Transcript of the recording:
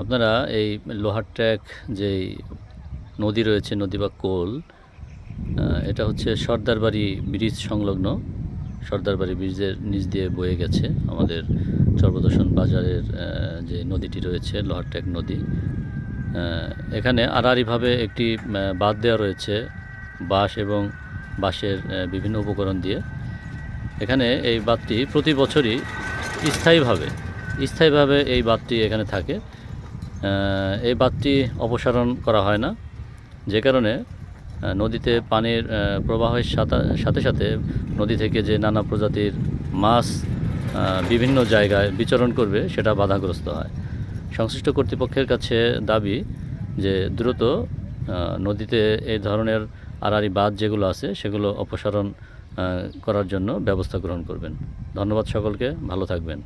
আপনারা এই লোহার ট্র্যাক যেই নদী রয়েছে, নদী বা কোল এটা হচ্ছে সর্দারবাড়ি ব্রিজ সংলগ্ন। সর্দারবাড়ি ব্রিজের নিচ দিয়ে বয়ে গেছে আমাদের সর্বদর্শন বাজারের যে নদীটি রয়েছে, লোহার ট্র্যাক নদী। এখানে আড়াআড়িভাবে একটি বাঁধ দেওয়া রয়েছে বাঁশ এবং বাঁশের বিভিন্ন উপকরণ দিয়ে। এখানে এই বাঁধটি প্রতি বছরই স্থায়ীভাবে স্থায়ীভাবে এই বাঁধটি এখানে থাকে। এই বাঁধটি অপসারণ করা হয় না। যে কারণে নদীতে পানির প্রবাহের সাথে সাথে নদী থেকে যে নানা প্রজাতির মাছ বিভিন্ন জায়গায় বিচরণ করবে, সেটা বাধাগ্রস্ত হয়। সংশ্লিষ্ট কর্তৃপক্ষের কাছে দাবি যে দ্রুত নদীতে এই ধরনের আড়াআড়ি বাঁধ যেগুলো আছে, সেগুলো অপসারণ করার জন্য ব্যবস্থা গ্রহণ করবেন। ধন্যবাদ সকলকে, ভালো থাকবেন।